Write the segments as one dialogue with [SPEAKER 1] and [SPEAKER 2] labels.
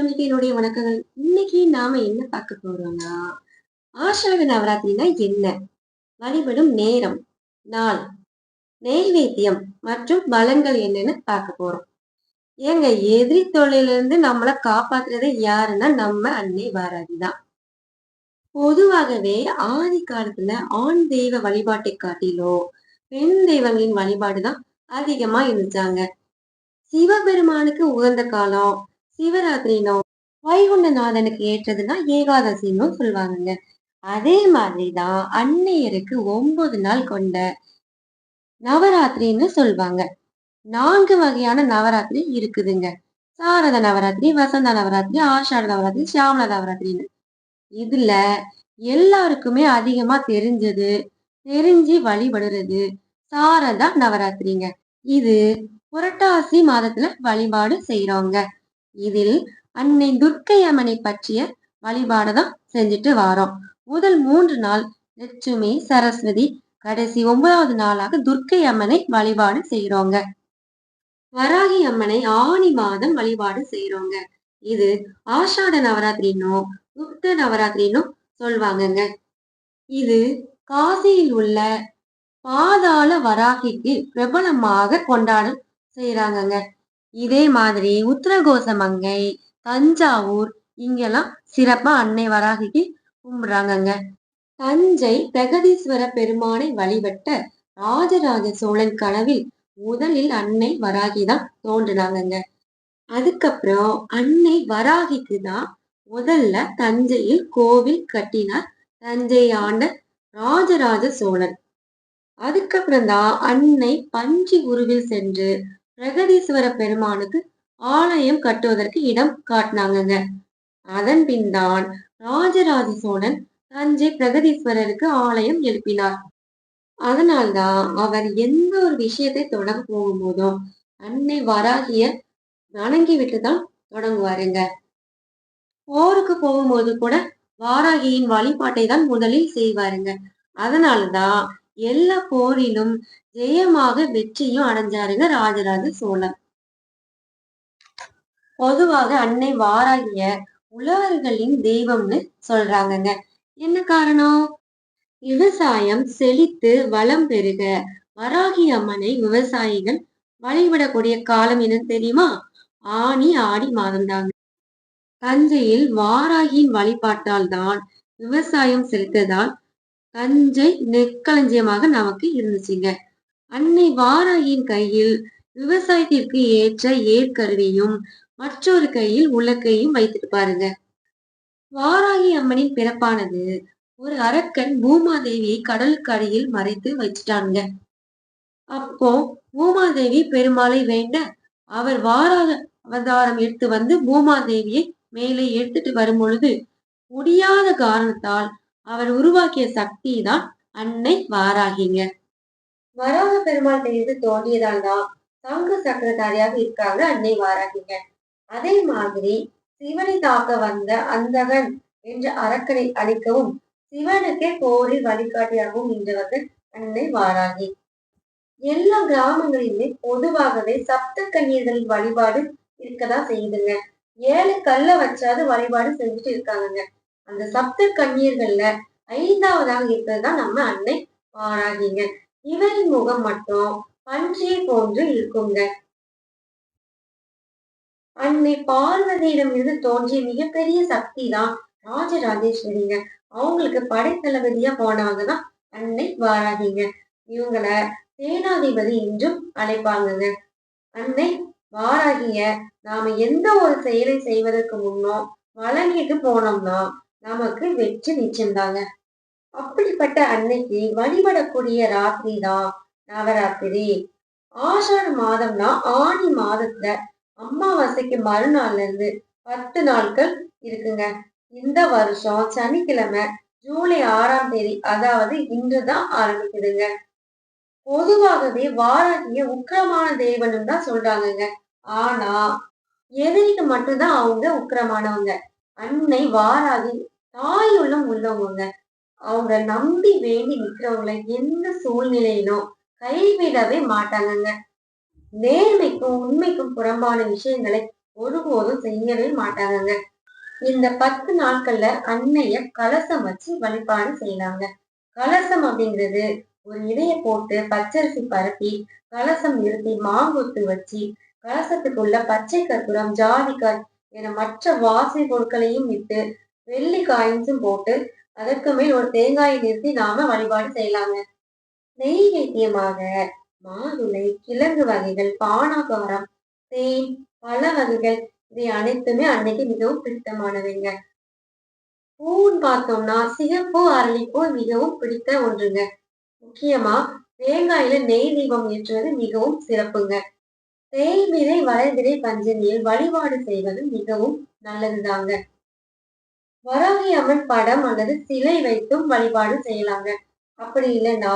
[SPEAKER 1] ஃபேமிலிக்கு என்னுடைய வணக்கங்கள். இன்னைக்கு நாம என்ன பார்க்க போறோம்னா ஆஷாட நவராத்திரினா என்ன? வழிபடும் நேரம் நாள் நெய்வேத்தியம் மற்றும் பலன்கள் என்னன்னு பார்க்க போறோம். ஏங்க எதிரி தொழிலிருந்து நம்மளை காப்பாத்துறது யாருன்னா நம்ம அன்னை பாரதி தான். பொதுவாகவே ஆதி காலத்துல ஆண் தெய்வ வழிபாட்டை காட்டிலோ பெண் தெய்வங்களின் வழிபாடு தான் அதிகமா இருந்துச்சாங்க. சிவபெருமானுக்கு உகந்த காலம் சிவராத்திரினோ வைகுண்டநாதனுக்கு ஏற்றதுன்னா ஏகாதசின்னு சொல்லுவாங்கங்க அதே மாதிரிதான் அன்னையருக்கு ஒன்பது நாள் கொண்ட நவராத்திரின்னு சொல்லுவாங்க நான்கு வகையான நவராத்திரி இருக்குதுங்க. சாரத நவராத்திரி வசந்த நவராத்திரி ஆஷாட நவராத்திரி சியாமல நவராத்திரின்னு. இதுல எல்லாருக்குமே அதிகமா தெரிஞ்சது தெரிஞ்சு வழிபடுறது சாரதா நவராத்திரிங்க. இது புரட்டாசி மாதத்துல வழிபாடு செய்யறோங்க இதில் அன்னை துர்க்கை அம்மனை பற்றிய வழிபாடு தான் செஞ்சுட்டு வாரோம். முதல் மூன்று நாள் லட்சுமி சரஸ்வதி கடைசி ஒன்பதாவது நாளாக துர்க்கை அம்மனை வழிபாடு செய்யறோங்க வராகி அம்மனை ஆணி மாதம் வழிபாடு செய்யறோங்க இது ஆஷாட நவராத்திரின்னும் குப்த நவராத்திரின்னும் சொல்வாங்கங்க. இது காசியில் உள்ள பாதாள வராகிக்கு பிரபலமாக கொண்டாடும் செய்யறாங்கங்க இதே மாதிரி உத்தரகோச மங்கை தஞ்சாவூர் இங்கெல்லாம் சிறப்பா அன்னை வராகிக்கு கும்பிடுறாங்கங்க. தஞ்சை பிரகதீஸ்வர பெருமானை வழிபட்ட ராஜராஜ சோழன் கனவில் முதலில் அன்னை வராகி தான் தோன்றினாங்கங்க. அதுக்கப்புறம் அன்னை வராகிக்கு தான் முதல்ல தஞ்சையில் கோவில் கட்டினார் தஞ்சை ஆண்ட ராஜராஜ சோழன். அதுக்கப்புறம் தான் அன்னை பஞ்சி உருவில் சென்று பிரகதீஸ்வர பெருமானுக்கு ஆலயம் கட்டுவதற்கு இடம் காட்டினாங்கங்க. அதன் பின் தான் ராஜராஜ சோழன் தஞ்சை பிரகதீஸ்வரருக்கு ஆலயம் எழுப்பினார். அதனால்தான் அவர் எந்த ஒரு விஷயத்தை தொடங்க போகும்போதும் அன்னை வராகிய வணங்கி விட்டு தான் தொடங்குவாருங்க. போருக்கு போகும்போது கூட வாராகியின் வழிபாட்டை தான் முதலில் செய்வாருங்க. அதனாலதான் எல்லா போரிலும் ஜெயமாக வெற்றியும் அடைஞ்சாருங்க ராஜராஜ சோழன். பொதுவாக அன்னை வாராகிய உழவர்களின் தெய்வம்னு சொல்றாங்கங்க. என்ன காரணம்? விவசாயம் செழித்து வளம் பெருக வராகி அம்மனை விவசாயிகள் வழிபடக்கூடிய காலம் என்னன்னு தெரியுமா? ஆணி ஆடி மாதம் தாங்க. தஞ்சையில் வாராகியின் வழிபாட்டால் தான் விவசாயம் செலுத்ததால் தஞ்சை நெற்களஞ்சியமாக நமக்கு இருந்துச்சுங்க. அன்னை வாராயின் கையில் விவசாயத்திற்கு ஏற்ற ஏற்கருவியும் மற்றொரு கையில் உலக்கையும் வைத்துட்டு பாருங்க. வாராகி அம்மனின் பிறப்பானது ஒரு அரக்கன் பூமாதேவியை கடலுக்கு அடியில் மறைத்து வச்சிட்டாங்க அப்போ பூமாதேவி பெருமாளை வேண்ட அவர் வாராக அவதாரம் எடுத்து வந்து பூமாதேவியை மேலே எடுத்துட்டு வரும் பொழுது முடியாத காரணத்தால் அவர் உருவாக்கிய சக்தி தான் அன்னை வாராகிங்க. வராக பெருமாள் இருந்து தோன்றியதால் தான் சங்கு சக்கரதாரியாக இருக்காங்க அன்னை வாராகிங்க. அதே மாதிரி சிவனை தாக்க வந்த அந்தகன் என்ற அரக்கனை அழிக்கவும் சிவனுக்கே போரில் வழிகாட்டியாகவும் நின்றவர்கள் அன்னை வாராகி. எல்லா கிராமங்களிலுமே பொதுவாகவே சப்த கன்னியர்களின் வழிபாடு இருக்கதான் செய்யுதுங்க. ஏழு கல்ல வச்சாது வழிபாடு செஞ்சுட்டு இருக்காங்கங்க. அந்த சப்த கண்ணீர்கள்ல ஐந்தாவதாக இருப்பதுதான் தான் நம்ம அன்னை வாராகிங்க இவரின் முகம் மட்டும் பன்றியை போன்று இருக்குங்க. அன்னை பார்வதியிடம் இருந்து தோன்றிய மிகப்பெரிய சக்தி தான் ராஜராஜேஸ்வரிங்க. அவங்களுக்கு படைத்தளபதியா போனவங்கதான் அன்னை வாராகிங்க இவங்கள சேனாதிபதி என்றும் அழைப்பாங்கங்க. அன்னை வாராகிய நாம எந்த ஒரு செயலை செய்வதற்கு முன்னோ வழங்கிட்டு போனோம்னா நமக்கு வெற்றி நிச்சயம்தாங்க. அப்படிப்பட்ட அன்னைக்கு வழிபடக்கூடிய ராத்திரி தான் நவராத்திரி. ஆஷாட மாதம்னா ஆணி மாதத்துல அமாவாசைக்கு மறுநாள்ல இருந்து பத்து நாட்கள் இருக்குங்க. இந்த வருஷம் சனிக்கிழமை ஜூலை ஆறாம் தேதி அதாவது இன்றுதான் ஆரம்பிக்குதுங்க. பொதுவாகவே வாராகிய உக்கிரமான தேவனும் தான் சொல்றாங்கங்க. ஆனா எதிரிக்கு மட்டும்தான் அவங்க உக்கிரமானவங்க. அன்னை வாராகி தாயுள்ளம் உள்ளவங்க அவங்க நம்பி வேண்டி நிக்கிறவங்களை எந்த சூழ்நிலையிலும் கைவிடவே மாட்டாங்கங்க. நேர்மைக்கும் உண்மைக்கும் புறம்பான விஷயங்களை ஒருபோதும் செய்யவே மாட்டாங்கங்க. இந்த பத்து நாட்கள்ல அன்னைய கலசம் வச்சு வழிபாடு செய்யலாங்க. கலசம் அப்படிங்கிறது ஒரு இடைய போட்டு பச்சரிசி பரப்பி கலசம் நிறுத்தி மாங்குத்து வச்சு கலசத்துக்குள்ள பச்சை கற்பூரம் ஜாதிக்காய் என மற்ற வாசனை பொருட்களையும் விட்டு வெள்ளி காயின்ஸும் போட்டு அதற்கு மேல் ஒரு தேங்காயை நிறுத்தி நாம வழிபாடு செய்யலாங்க. நெய்வேத்தியமாக மாதுளை கிழங்கு வகைகள் பானாகாரம் தேன் பல வகைகள் இவை அனைத்துமே அன்னைக்கு மிகவும் பிடித்தமானவைங்க. பூன்னு பார்த்தோம்னா சிகப்பு அரளிப்பூ மிகவும் பிடித்த ஒன்றுங்க. முக்கியமா தேங்காயில நெய் தீபம் ஏற்றுவது மிகவும் சிறப்புங்க. தேய்மிரை வளர்விரை பஞ்சனியில் வழிபாடு செய்வது மிகவும் நல்லதுதாங்க. வராகி அம்மன் படம் அல்லது சிலை வைத்தும் வழிபாடு செய்யலாங்க. அப்படி இல்லைன்னா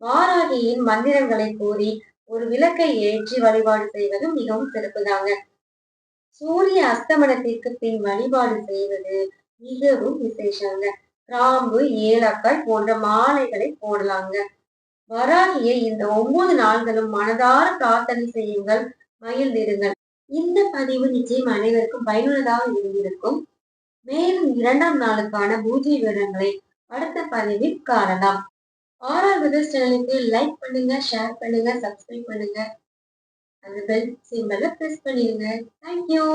[SPEAKER 1] வாராகியின் மந்திரங்களை கூறி ஒரு விளக்கை ஏற்றி வழிபாடு செய்வது மிகவும் சிறப்புதாங்க. சூரிய அஸ்தமனத்திற்கு பின் வழிபாடு செய்வது மிகவும் விசேஷங்க. கிராம்பு ஏலக்காய் போன்ற மாலைகளை போடலாங்க. வராகிய இந்த ஒன்பது நாள்களும் மனதார பிரார்த்தனை செய்யுங்கள். மகிழ்ந்திருங்கள். இந்த பதிவு நிச்சயம் அனைவருக்கும் பயனுள்ளதாக இருந்திருக்கும். மேலும் இரண்டாம் நாளுக்கான பூஜை விவரங்களை அடுத்த பதிவில் காணலாம். ஆறாவது சேனலுக்கு லைக் பண்ணுங்க ஷேர் பண்ணுங்க சப்ஸ்கிரைப் பண்ணுங்க. அந்த பெல் சிம்பலை பிரஸ் பண்ணிருங்க தேங்க்யூ